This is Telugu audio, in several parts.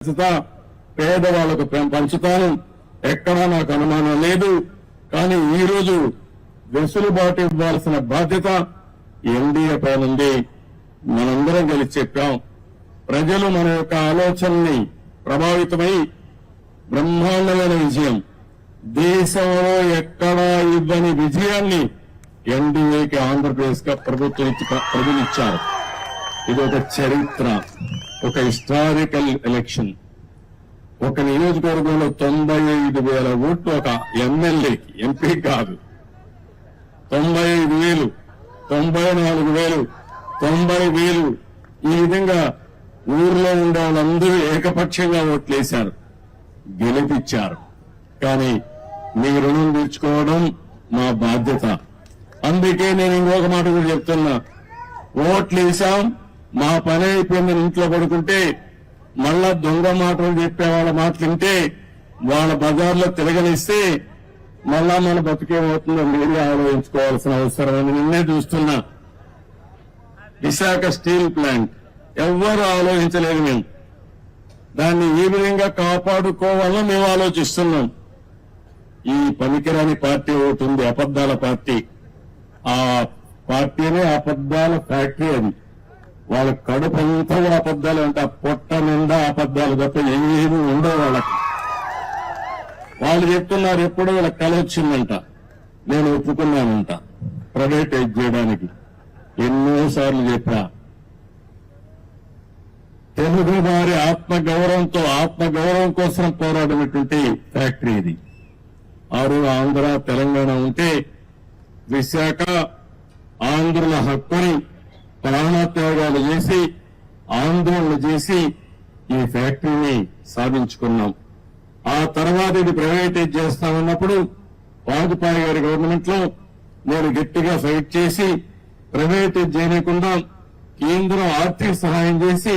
బాధ్యత పేదవాళ్ళకు పంచుతాను. ఎక్కడా నాకు అనుమానం లేదు. కానీ ఈ రోజు వెసులుబాటు ఇవ్వాల్సిన బాధ్యత ఎన్డీఏ పైనుంది మనందరం కలిసి చెప్పాం. ప్రజలు మన యొక్క ఆలోచనని ప్రభావితమై బ్రహ్మాండమైన విజయం. దేశంలో ఎక్కడా ఇవ్వని విజయాన్ని ఎన్డీఏకి ఆంధ్రప్రదేశ్గా ప్రభుత్వం ఇచ్చి ప్రజలిచ్చారు ఇది ఒక చరిత్ర ఒక హిస్టారికల్ ఎలక్షన్ ఒక నియోజకవర్గంలో తొంభై ఐదు వేల ఓట్లు ఒక ఎమ్మెల్యేకి ఎంపీ కాదు. తొంభై ఐదు వేలు తొంభై నాలుగు వేలు తొంభై వేలు. ఈ విధంగా ఊర్లో ఉండే వాళ్ళందరూ ఏకపక్షంగా ఓట్లేశారు. గెలిపించారు కానీ మీ రుణం తీర్చుకోవడం మా బాధ్యత. అందుకే నేను ఇంకొక మాట కూడా చెప్తున్నా. ఓట్లు వేసాం మా పని అయిపోయిందని ఇంట్లో పడుకుంటే మళ్ళా దొంగ మాటలు చెప్పే వాళ్ళ మాటలు వింటే వాళ్ళ బజార్లో తిరగనిస్తే మళ్ళా మన బతికేమవుతుందో మీరే ఆలోచించుకోవాల్సిన అవసరం అని నిన్నే చూస్తున్నా. Visakha steel plant. ఎవ్వరు ఆలోచించలేదు మేము. దాన్ని ఈ విధంగా కాపాడుకోవాలో మేము ఆలోచిస్తున్నాం. ఈ పనికిరాని పార్టీ ఒకటి ఉంది అబద్దాల పార్టీ. ఆ పార్టీనే అబద్దాల ఫ్యాక్టరీ అది వాళ్ళ కడుపు అంతా అబద్దాలు అంటే పొట్ట నిండా అబద్దాలు తప్ప ఏమీ ఉండవు వాళ్ళకి. వాళ్ళు చెప్తున్నారు ఎప్పుడో వాళ్ళకి కల వచ్చిందంట. నేను ఒప్పుకున్నానంట. ప్రైవేటైజ్ చేయడానికి ఎన్నోసార్లు చెప్పా. తెలుగు వారి ఆత్మ గౌరవంతో ఆత్మ గౌరవం కోసం పోరాడినటువంటి ఫ్యాక్టరీ ఇది. ఆరు ఆంధ్ర తెలంగాణ ఉంటే విశాఖ ఆంధ్రుల హక్కుని ప్రాణత్యాగాలు చేసి ఆందోళన చేసి ఈ ఫ్యాక్టరీని సాధించుకున్నాం. ఆ తర్వాత ఇది ప్రైవేటైజ్ చేస్తామన్నప్పుడు వాజ్పేయి గారి గవర్నమెంట్లో నేను గట్టిగా ఫైట్ చేసి ప్రైవేటైజ్ చేయకుండా కేంద్రం ఆర్థిక సహాయం చేసి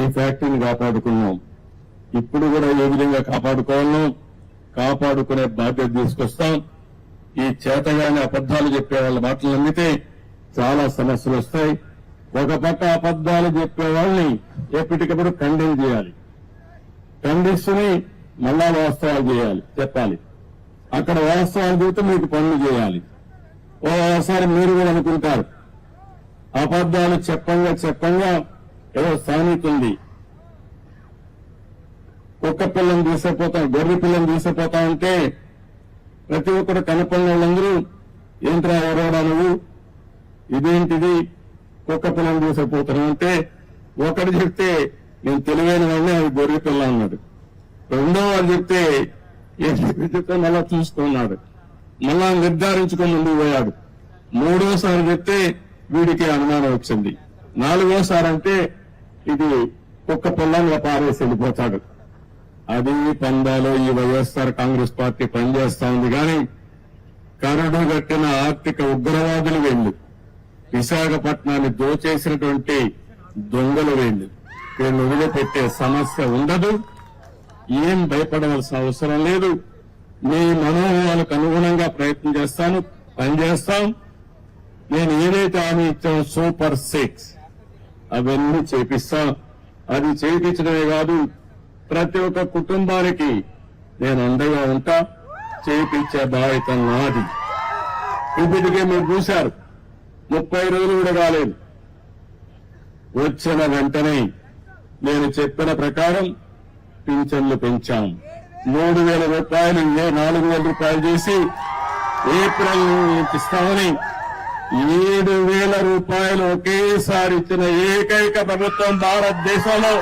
ఈ ఫ్యాక్టరీని కాపాడుకున్నాం. ఇప్పుడు కూడా ఏ విధంగా కాపాడుకోవాలో కాపాడుకునే బాధ్యత తీసుకొస్తాం. ఈ చేతగానే అబద్దాలు చెప్పే వాళ్ళ మాటలు నమ్మితే చాలా సమస్యలు వస్తాయి. ఒక పక్క అబద్దాలు చెప్పే వాళ్ళని ఎప్పటికప్పుడు ఖండన చేయాలి. ఖండిస్తూనే మళ్ళా వాస్తవాలు చేయాలి చెప్పాలి. అక్కడ వాస్తవాలు చెబితే మీకు పనులు చేయాలి. ఓసారి మీరు కూడా అనుకుంటారు. అబద్దాలు చెప్పంగా చెప్పంగా ఏదో సామెత కుక్క పిల్లని తీసుకుపోతాం గొర్రె పిల్లని తీసుకుపోతా ఉంటే ప్రతి ఒక్కరు కనపడిన వాళ్ళందరూ ఏంట్రా ఎవరోడా నువ్వు? ఇదేంటిది? కుక్క పిల్లలు తీసుకుపోతున్నావు అంటే ఒకటి చెప్తే నేను తెలివైన వాడిని అది గొర్రె పిల్ల అన్నాడు. రెండో వాడు చెప్తే చెప్తే మళ్ళా చూస్తున్నాడు మళ్ళా నిర్ధారించుకుని ముందుకు పోయాడు. మూడోసారి చెప్తే వీడికి అనుమానం వచ్చింది. నాలుగోసారి అంటే ఇది కుక్క పిల్లంగా పారేసి వెళ్ళిపోతాడు. అది పందాలో ఈ వైఎస్ఆర్ కాంగ్రెస్ పార్టీ పనిచేస్తా ఉంది కానీ కరడు కట్టిన ఆర్థిక ఉగ్రవాదులు వెళ్ళు. విశాఖపట్నాన్ని దోచేసినటువంటి దొంగలు వెళ్ళు. వీళ్ళు వదిలిపెట్టే సమస్య ఉండదు. ఏం భయపడవలసిన అవసరం లేదు. మీ మనోభావాలకు అనుగుణంగా ప్రయత్నం చేస్తాను పనిచేస్తాం నేను ఏదైతే హామీ ఇచ్చానో సూపర్ సిక్స్. అవన్నీ చేపిస్తాం అది చేయించడమే కాదు ప్రతి ఒక్క కుటుంబానికి నేను అండగా ఉంటా. చేయించే బాధ్యత నాది. ఇప్పటికే మీరు చూశారు. ముప్పై రోజులు కూడా కాలేదు. వచ్చిన వెంటనే నేను చెప్పిన ప్రకారం పింఛన్లు పెంచాం. మూడు వేల రూపాయలు ఏ నాలుగు వేల రూపాయలు చేసి ఏప్రిల్ ఇస్తామని ఏడు వేల రూపాయలు ఒకేసారి ఇచ్చిన ఏకైక ప్రభుత్వం భారతదేశంలో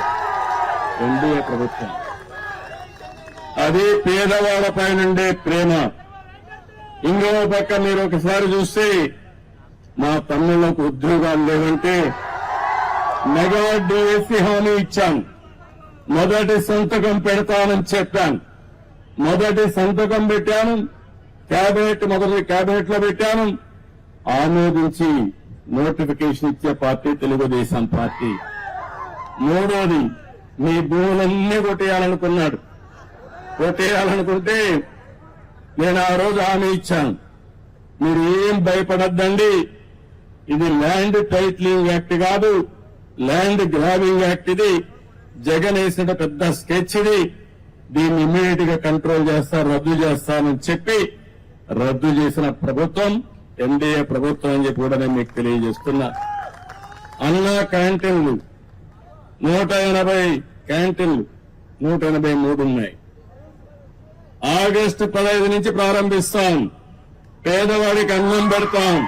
ఎన్డీఏ ప్రభుత్వం. అది పేదవాళ్ళపై నుండే ప్రేమ. ఇంకో పక్క మీరు ఒకసారి చూస్తే మా తమ్ముళ్ళకు ఉద్యోగాలు లేవంటే మెగా డిఎస్సి హామీ ఇచ్చాను మొదటి సంతకం పెడతానని చెప్పాను మొదటి సంతకం పెట్టాను. క్యాబినెట్ మొదటి క్యాబినెట్లో పెట్టాను. ఆమోదించి నోటిఫికేషన్ ఇచ్చే పార్టీ తెలుగుదేశం పార్టీ. మూడోది మీ భూములన్నీ కొట్టేయాలనుకున్నాడు. కొట్టేయాలనుకుంటే నేను ఆ రోజు హామీ ఇచ్చాను. మీరు ఏం భయపడద్దండి. ఇది ల్యాండ్ టైట్లింగ్ యాక్ట్ కాదు. ల్యాండ్ గ్రాబింగ్ యాక్ట్ ఇది. జగన్ వేసిన పెద్ద స్కెచ్ ఇది. దీన్ని ఇమ్మీడియట్గా కంట్రోల్ చేస్తా రద్దు చేస్తానని చెప్పి రద్దు చేసిన ప్రభుత్వం ఎన్డీఏ ప్రభుత్వం అని చెప్పి కూడా నేను మీకు తెలియజేస్తున్నా. అన్నా క్యాంటీన్లు. నూట ఎనభై క్యాంటీన్లు. నూట ఎనభై మూడు ఉన్నాయి. ఆగస్టు పదహైదు నుంచి ప్రారంభిస్తాం. పేదవాడికి అన్నం పెడతాం.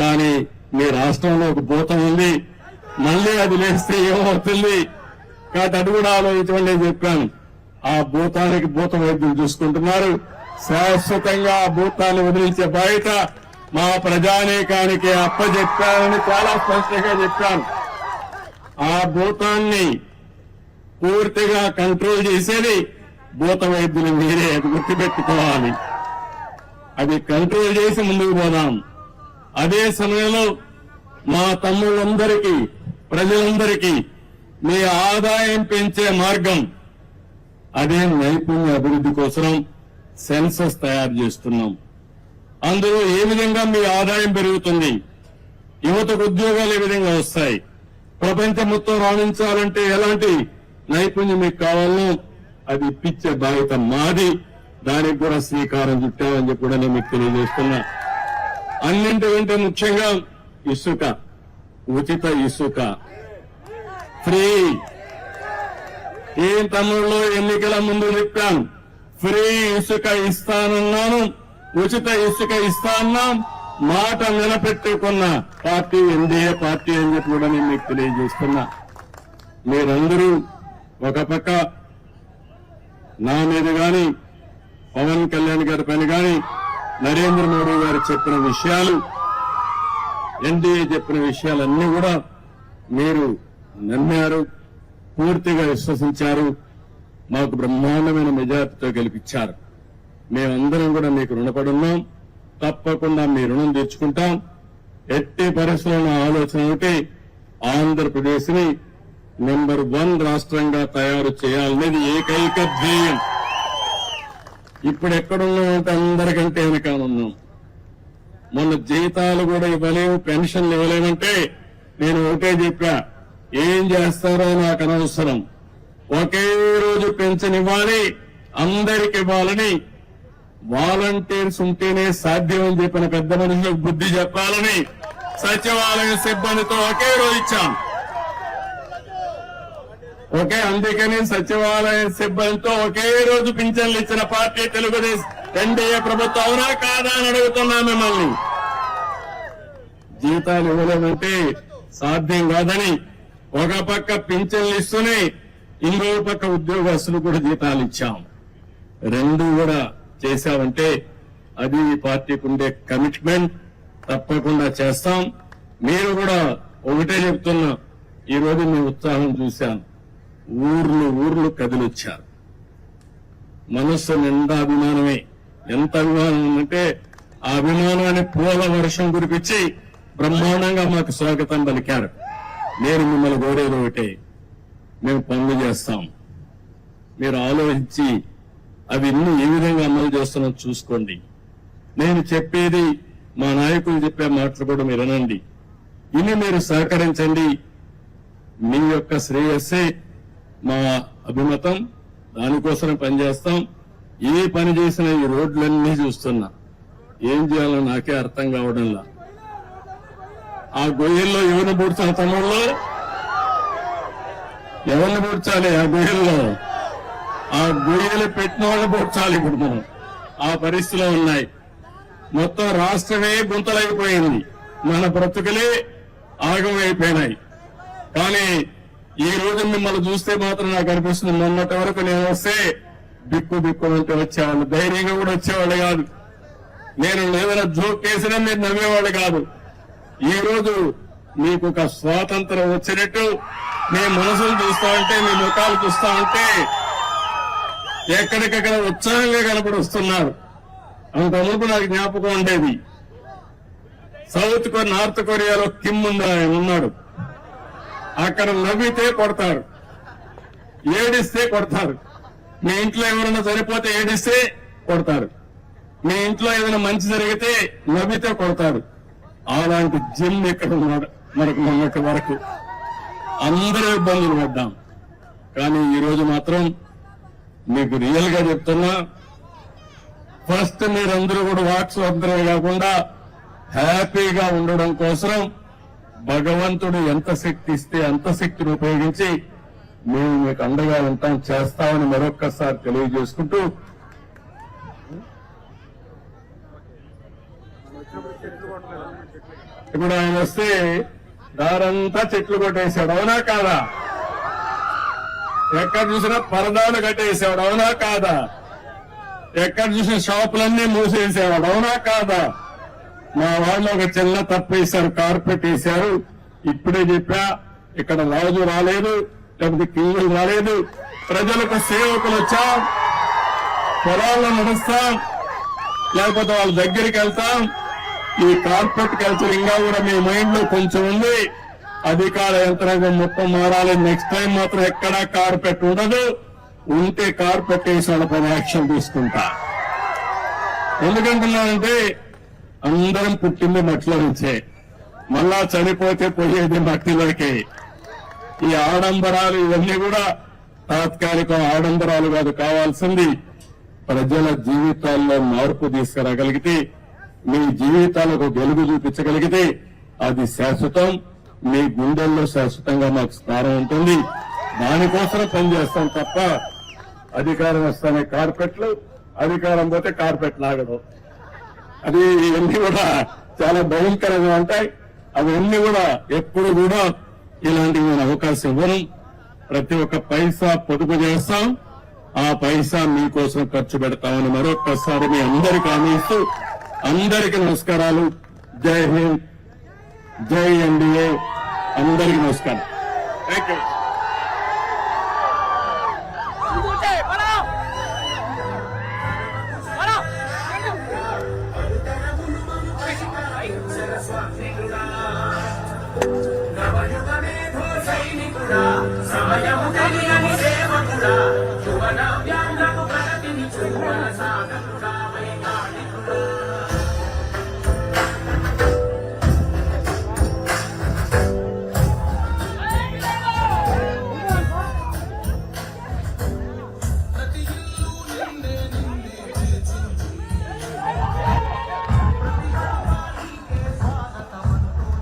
కానీ మీ రాష్ట్రంలో ఒక భూతం ఉంది. మళ్ళీ అది లేస్తే ఏమవుతుంది? కాబట్టి అది కూడా ఆలోచించమని చెప్పాను. ఆ భూతానికి భూత వైద్యులు చూసుకుంటున్నారు. శాశ్వతంగా ఆ భూతాన్ని వదిలించే బయట మా ప్రజానేకానికి అప్పచెప్పానని చాలా స్పష్టంగా చెప్పాను. ఆ భూతాన్ని పూర్తిగా కంట్రోల్ చేసేది భూత వైద్యులు మీరే అది గుర్తుపెట్టుకోవాలి. అది కంట్రోల్ చేసి ముందుకు పోదాం. అదే సమయంలో మా తమ్ముళ్ళందరికీ ప్రజలందరికీ మీ ఆదాయం పెంచే మార్గం అదే నైపుణ్య అభివృద్ధి కోసం సెన్సస్ తయారు చేస్తున్నాం. అందులో ఏ విధంగా మీ ఆదాయం పెరుగుతుంది యువతకు ఉద్యోగాలు ఏ విధంగా వస్తాయి ప్రపంచం మొత్తం రాణించాలంటే ఎలాంటి నైపుణ్యం మీకు కావాలో అది ఇప్పించే బాధ్యత మాది. దానికి కూడా శ్రీకారం చుట్టామని చెప్పి కూడా నేను మీకు తెలియజేస్తున్నా. అన్నింటికంటే ముఖ్యంగా ఇసుక ఉచిత ఇసుక. ఫ్రీ. ఏం తమ్ముళ్ళు ఎన్నికల ముందు చెప్పాను. ఫ్రీ ఇసుక ఇస్తానన్నాను ఉచిత ఇసుక ఇస్తా అన్నాం. మాట నిలబెట్టుకున్న పార్టీ ఎన్డీఏ పార్టీ అని చెప్పి కూడా నేను మీకు తెలియజేస్తున్నా. మీరందరూ ఒక పక్క నా మీద కానీ పవన్ కళ్యాణ్ గారి పైన కానీ నరేంద్ర మోడీ గారు చెప్పిన విషయాలు ఎన్డీఏ చెప్పిన విషయాలన్నీ కూడా మీరు నమ్మారు పూర్తిగా విశ్వసించారు మాకు బ్రహ్మాండమైన మెజార్టీతో గెలిపించారు. మేమందరం కూడా మీకు రుణపడున్నాం తప్పకుండా మీ రుణం తీర్చుకుంటాం. ఎట్టి పరిశ్రమ ఆలోచన ఒకటి ఆంధ్రప్రదేశ్ని నెంబర్ వన్ రాష్ట్రంగా తయారు చేయాలనేది ఏకైక ధ్యేయం. ఇప్పుడు ఎక్కడున్నామంటే అందరికంటే వెనకాలన్నాం. మొన్న జీతాలు కూడా ఇవ్వలేము పెన్షన్లు ఇవ్వలేమంటే నేను ఒకటే చెప్పా ఏం చేస్తారో నాకు అనవసరం. ఒకే రోజు పెన్షన్ ఇవ్వాలి అందరికి ఇవ్వాలని వాలంటీర్స్ ఉంటేనే సాధ్యం అని చెప్పిన పెద్ద మనుషులకు బుద్ధి చెప్పాలని సచివాలయ సిబ్బందితో ఒకే రోజు ఇచ్చాం ఓకే అందుకని సచివాలయ సిబ్బందితో ఒకే రోజు పింఛన్లు ఇచ్చిన పార్టీ తెలుగుదేశం ఎన్డీఏ ప్రభుత్వం అవునా కాదా అని అడుగుతున్నా మిమ్మల్ని. జీతాలు ఇవ్వలేమంటే సాధ్యం కాదని ఒక పక్క పింఛన్లు ఇస్తూనే ఇంకో పక్క ఉద్యోగస్తులు కూడా జీతాలు ఇచ్చాం. రెండు కూడా చేశామంటే అది పార్టీకి ఉండే కమిట్మెంట్ తప్పకుండా చేస్తాం. మీరు కూడా ఒకటే చెప్తున్నా ఈ రోజు మీ ఉత్సాహం చూశాను. ఊర్లు ఊర్లు కదిలొచ్చారు. మనస్సు నిండా అభిమానమే. ఎంత అభిమానం ఉందంటే ఆ అభిమానాన్ని పూల వర్షం కురిపించి బ్రహ్మాండంగా మాకు స్వాగతం పలికారు. నేను మిమ్మల్ని కోరేది ఒకటే మేము పనులు చేస్తాం. మీరు ఆలోచించి అవి ఇన్ని ఏ విధంగా అమలు చేస్తున్నాం చూసుకోండి. నేను చెప్పేది మా నాయకులు చెప్పే మాటలు కూడా మీరు వినండి. ఇన్ని మీరు సహకరించండి. మీ యొక్క శ్రేయస్సే మా అభిమతం దానికోసమే పనిచేస్తాం. ఏ పని చేసినా ఈ రోడ్లన్నీ చూస్తున్నా. ఏం చేయాలో నాకే అర్థం కావడంలా. ఆ గొయ్యల్లో ఎవరిని పూడ్చాలి తమ్ముళ్ళు? ఎవరిని పూడ్చాలి ఆ గొయ్యల్లో? ఆ గొయ్యలు పెట్టిన వాళ్ళని పూడ్చాలి ఇప్పుడు మనం. ఆ పరిస్థితిలో ఉన్నాయి. మొత్తం రాష్ట్రమే గుంతలైపోయింది. మన బ్రతుకులే ఆగమైపోయినాయి. కానీ ఈ రోజు మిమ్మల్ని చూస్తే మాత్రం నాకు అనిపిస్తుంది మొన్నటి వరకు నేను వస్తే బిక్కు బిక్కు అంటే వచ్చేవాళ్ళు. ధైర్యంగా కూడా వచ్చేవాళ్ళు కాదు. నేను ఏదైనా జోక్ వేసినా మీరు నమ్మేవాళ్ళు కాదు. ఈ రోజు మీకు ఒక స్వాతంత్రం వచ్చినట్టు మీ మనసులు చూస్తా ఉంటే మీ ముఖాలు చూస్తా ఉంటే ఎక్కడికక్కడ ఉత్సాహంగా కనపడొస్తున్నారు. అంత మునుపు నాకు జ్ఞాపకం ఉండేది. సౌత్ కొరియా నార్త్ కొరియాలో కిమ్ ఉంది ఆయన ఉన్నాడు. అక్కడ నవ్వితే కొడతారు. ఏడిస్తే కొడతారు. మీ ఇంట్లో ఎవరైనా సరిపోతే ఏడిస్తే కొడతారు. మీ ఇంట్లో ఏదైనా మంచి జరిగితే నవ్వితే కొడతారు. అలాంటి జిమ్ ఇక్కడ ఉన్నాడు? మనకు మొన్నటి వరకు. అందరూ ఇబ్బందులు పడ్డాం. కానీ ఈ రోజు మాత్రం మీకు రియల్గా చెప్తున్నా ఫస్ట్ మీరందరూ కూడా వాట్సాప్ స్వాతంత్రమే కాకుండా హ్యాపీగా ఉండడం కోసం భగవంతుడు ఎంత శక్తి ఇస్తే అంత శక్తిని ఉపయోగించి మేము మీకు అండగా ఉంటాం చేస్తామని మరొక్కసారి తెలియజేసుకుంటూ ఇప్పుడు ఆయన వస్తే దారంతా చెట్లు కొట్టేశాడు అవునా కాదా? ఎక్కడ చూసినా పరదాలు కట్టేసాడు అవునా కాదా? ఎక్కడ చూసిన షాపులన్నీ మూసేసేవాడు అవునా కాదా? మా వాళ్ళు ఒక చిన్న తప్పు వేశారు కార్పెట్ వేశారు. ఇప్పుడే చెప్పా ఇక్కడ రాజు రాలేదు లేకపోతే కింగులు రాలేదు. ప్రజలకు సేవకులు వచ్చా పొలాల్లో నడుస్తాం లేకపోతే వాళ్ళ దగ్గరికి వెళ్తాం. ఈ కార్పొరేట్ కల్చర్ ఇంకా కూడా మీ మైండ్లో కొంచెం ఉంది. అధికార యంత్రాంగం మొత్తం మారాలి. నెక్స్ట్ టైం మాత్రం ఎక్కడా కార్పెట్ ఉండదు. ఉంటే కార్పెట్ వేసిన యాక్షన్ తీసుకుంటా. ఎందుకంటున్నానంటే అందరం పుట్టింది మట్టిలో నుంచే. మళ్ళా చనిపోతే పోయేది మట్టిలోకి. ఈ ఆడంబరాలు ఇవన్నీ కూడా తాత్కాలిక ఆడంబరాలు కాదు కావాల్సింది ప్రజల జీవితాల్లో మార్పు తీసుకురాగలిగితే మీ జీవితాలకు వెలుగు చూపించగలిగితే అది శాశ్వతం మీ గుండెల్లో శాశ్వతంగా మాకు స్థానం ఉంటుంది. దానికోసం పనిచేస్తాం తప్ప అధికారం వస్తానే కార్పెట్లు అధికారం పోతే కార్పెట్ లాగదు అది ఇవన్నీ కూడా చాలా భయంకరంగా ఉంటాయి. అవన్నీ కూడా ఎప్పుడు కూడా ఇలాంటివి నేను అవకాశం ఇవ్వను ప్రతి ఒక్క పైసా పొదుపు చేస్తాం. ఆ పైసా మీకోసం ఖర్చు పెడతామని మరొక్కసారి మీ అందరికీ హామీ ఇస్తూ అందరికీ నమస్కారాలు. జై హింద్. జై ఎన్డీఏ అందరికీ నమస్కారం. Thank you